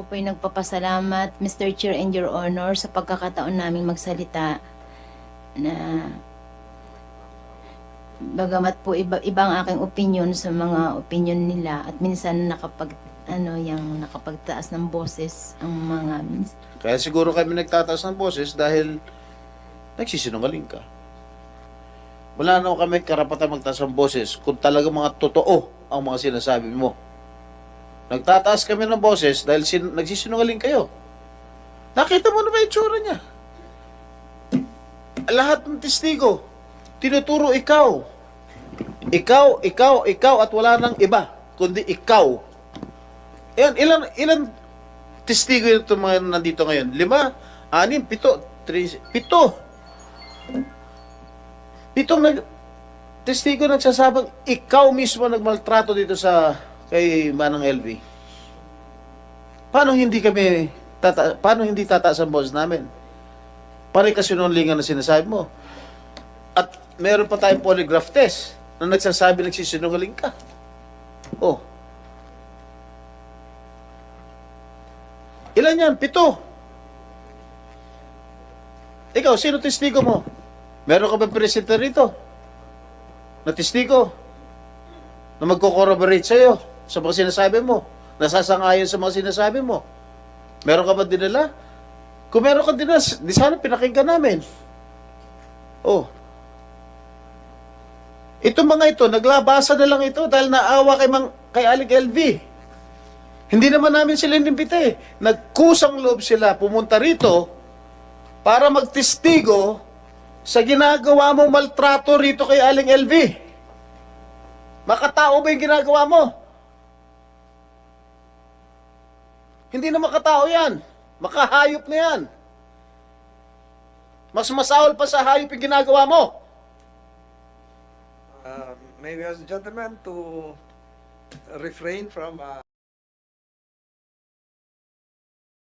ako po yung nagpapasalamat, Mr. Chair and Your Honor, sa pagkakataon naming magsalita na bagamat po iba, iba ang aking opinion sa mga opinion nila at minsan nakapag ano yung nakapagtaas ng boses ang mga Kaya siguro kami nagtataas ng boses dahil nagsisinungaling ka. Wala na kami karapatan magtaas ng boses kung talaga mga totoo ang mga sinasabi mo. Nagtataas kami ng boses dahil sin- nagsisinungaling kayo. Nakita mo na ba yung tsura niya? Lahat ng testigo, tinuturo ikaw. Ikaw, ikaw, ikaw at wala nang iba, kundi ikaw. Yan, ilan, ilan testigo ito mga nandito ngayon? Lima, anim, pito, tris, pito. Pitong nag, testigo nagsasabang ikaw mismo nagmaltrato dito sa kay Manang LV. Paano hindi kami tata, paano hindi tataas ang boses namin? Pare kasinungalingan na sinasabi mo. At meron pa tayong polygraph test na nagsasabi nagsisinungaling ka. Oh, Ilan yan? Pito. Ikaw, sino testigo mo? Meron ka ba presenter rito? Na testigo? Na magko-corroborate sa'yo sa mga sinasabi mo? Nasasangayon sa mga sinasabi mo? Meron ka ba dinala? Kung meron ka dinala, di sana pinakinggan namin. Oh. Itong mga ito, naglabasa na lang ito dahil naawa kay, Mang, kay Aling LV. Hindi naman namin sila inimbita eh. Nagkusang loob sila pumunta rito para magtestigo sa ginagawa mong maltrato rito kay Aling LV. Makatao ba yung ginagawa mo? Hindi na makatao yan. Makahayop na yan. Mas masahol pa sa hayop yung ginagawa mo. Uh, May we ask the gentleman to refrain from uh,